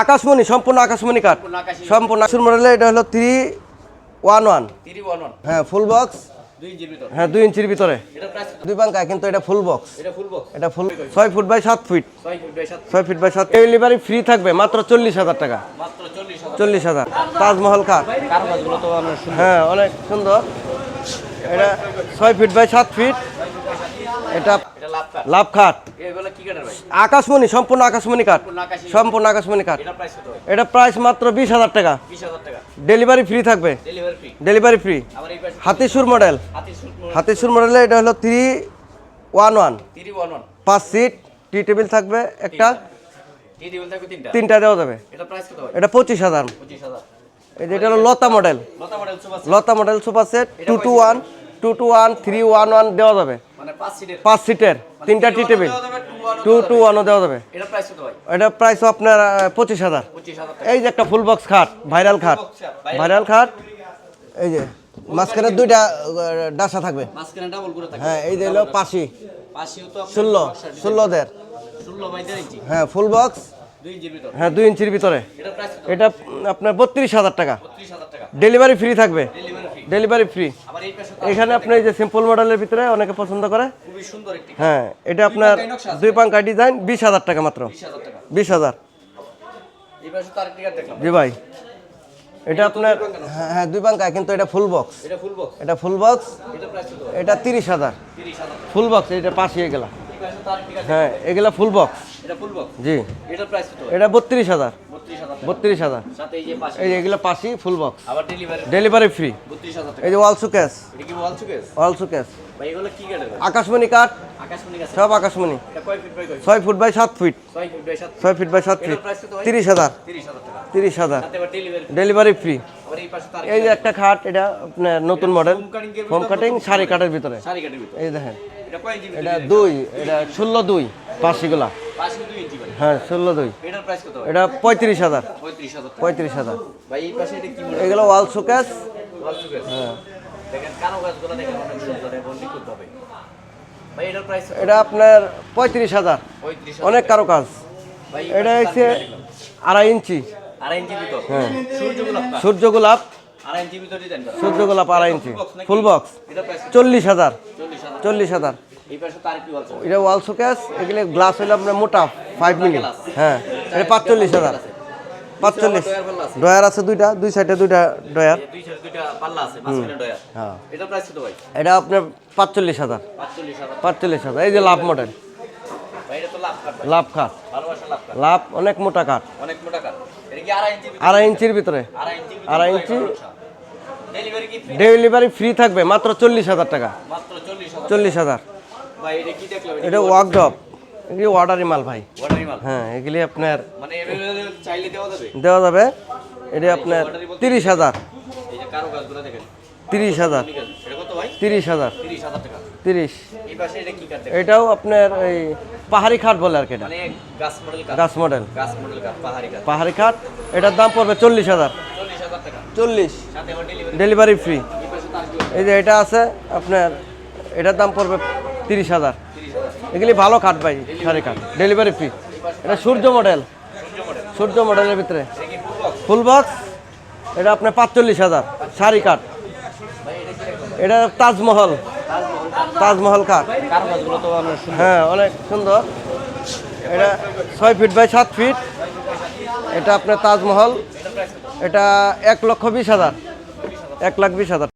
আকাশমণি সম্পূর্ণ আকাশমণি কাঠ সম্পূর্ণ আকাশী। মডেলে এটা হলো থ্রি ওয়ান ওয়ান হ্যাঁ ফুল বক্স হ্যাঁ দুই ইঞ্চির ভিতরে। দুই পাঙ্কা কিন্তু এটা ফুল বক্স এটা ফুল ছয় ফুট বাই সাত ফিট ছয় ফুট বাই সাত ডেলিভারি ফ্রি থাকবে মাত্র চল্লিশ হাজার টাকা। চল্লিশ হাজার। তাজমহল কাঠ হ্যাঁ অনেক সুন্দর। এটা ছয় ফিট বাই সাত ফিট এটা লাভ খাট আকাশমণি সম্পূর্ণ আকাশমণি কাঠ। সম্পূর্ণ আকাশী আকাশমণি কাঠ। এটা প্রাইস মাত্র বিশ হাজার টাকা। ডেলিভারি ফ্রি থাকবে। ডেলিভারি ফ্রি হাতিসুর মডেল হাতিসুর মডেলে এটা হলো থ্রি ওয়ান ওয়ান পাঁচ সিট টি টেবিল থাকবে একটা। তিনটা। দেওয়া যাবে। এটা পঁচিশ হাজার। এই যে এটা হলো Lata model Lata model super set two two one two two one three one one দেওয়া যাবে। মানে পাঁচ সিটের পাঁচ সিটের তিনটা টি টেবিল টু টু ওয়ানও দেওয়া যাবে। এটা প্রাইস কত ভাই? এটা প্রাইস আপনার পঁচিশ হাজার। এই যে একটা ফুল বক্স খাট ভাইরাল খাট। ভাইরাল খাট এই যে মাঝখানে দুইটা ডাসা থাকবে। হ্যাঁ এই যে হলো পাশি। ষোলো ষোলো দের হ্যাঁ ফুল বক্স হ্যাঁ দুই ইঞ্চির ভিতরে। এটা আপনার বত্রিশ হাজার টাকা। ডেলিভারি ফ্রি থাকবে। ডেলিভারি ফ্রি এখানে আপনি এই যে সিম্পল মডেলের ভিতরে অনেকে পছন্দ করে। খুবই সুন্দর একটি হ্যাঁ এটা আপনার। দুই পাঙ্কা ডিজাইন বিশ হাজার টাকা মাত্র। বিশ হাজার জি ভাই। এটা আপনার হ্যাঁ হ্যাঁ দুই পাঙ্কা কিন্তু এটা ফুল বক্স এটা ফুল বক্স এটা তিরিশ হাজার। ফুল বক্স এটা পাশে এগুলা। হ্যাঁ এগুলা ফুল বক্স এটা ফুল বক্স জি। এটা প্রাইস কত? এটা বত্রিশ হাজার। বত্রিশ হাজার এই যে এগুলা পাশি ফুল বক্স আবার ডেলিভারি ডেলিভারি ফ্রি এই যে ওয়াল সুকেস এটা কি ওয়াল সুকেস ওয়াল সুকেস ভাই এগুলো কি কাঠের ভাই আকাশমণি কাঠ সব আকাশমণি। ছয় ফুট বাই সাত ফিট ছয় ফিট বাই সাত ফিট তিরিশ হাজার। তিরিশ হাজার ডেলিভারি ফ্রি এই যে একটা খাট এটা আপনার নতুন মডেল হোম কাটিং শাড়ি কাঠের ভিতরে। এই দেখেন। এটা দুই এটা ষোলো দুই পাঁচশিগুলা হ্যাঁ ষোলো দুই। এটা পঁয়ত্রিশ হাজার। পঁয়ত্রিশ হাজার এগুলো ওয়াল শোকেস সুকেস হ্যাঁ। প্রাইস এটা আপনার পঁয়ত্রিশ হাজার। অনেক কারও কাজ এটা হচ্ছে আড়াই ইঞ্চি। হ্যাঁ। সূর্য গোলাপ সূর্য গোলাপ। আড়াই ইঞ্চি? ফুল বক্স চল্লিশ হাজার। চল্লিশ হাজার। এটা ওয়াল শোকেস এগুলো গ্লাস হলো আপনার মোটা। ফাইভ মিলি হ্যাঁ এটা পাঁচচল্লিশ হাজার। পাঁচচল্লিশ। ডয়ার আছে দুইটা দুই সাইডে দুইটা ডয়ার দুই সাইডে দুইটা পাল্লা আছে মাঝখানে ডয়ার হ্যাঁ। এটা প্রাইস কত ভাই? এটা আপনার পাঁচচল্লিশ হাজার। পাঁচচল্লিশ হাজার। এই যে লাভ মডেল ভাই এটা তো লাভ কাঠ লাভ অনেক মোটা কাঠ অনেক মোটা কাঠ এটা কি আড়াই ইঞ্চি আড়াই ইঞ্চির ভিতরে। আড়াই ইঞ্চি ডেলিভারি ফ্রি থাকবে মাত্র চল্লিশ হাজার টাকা। চল্লিশ হাজার এটা ওয়ার্কডপ এগুলি অর্ডারি মাল ভাই। হ্যাঁ এগুলি আপনার মানে দেওয়া যাবে? এটা আপনার তিরিশ হাজার। তিরিশ হাজার। তিরিশ হাজার। তিরিশ এটাও আপনার এই পাহাড়ি খাট বলে আর কি এটা। মানে গাছ মডেল পাহাড়ি খাট এটার দাম পড়বে চল্লিশ হাজার। চল্লিশ ডেলিভারি ফ্রি এই যে এটা আছে আপনার এটার দাম পড়বে তিরিশ হাজার। এগুলি ভালো কাঠ ভাই, শাড়ি কাঠ ডেলিভারি ফ্রি এটা সূর্য মডেল সূর্য মডেলের ভিতরে। ফুল বক্স এটা আপনার পাঁচচল্লিশ হাজার। শাড়ি কাঠ এটা তাজমহল। তাজমহল কাঠ হ্যাঁ অনেক সুন্দর। এটা ছয় ফিট বাই সাত ফিট এটা আপনার তাজমহল। এটা এক লক্ষ বিশ হাজার। এক লাখ বিশ হাজার।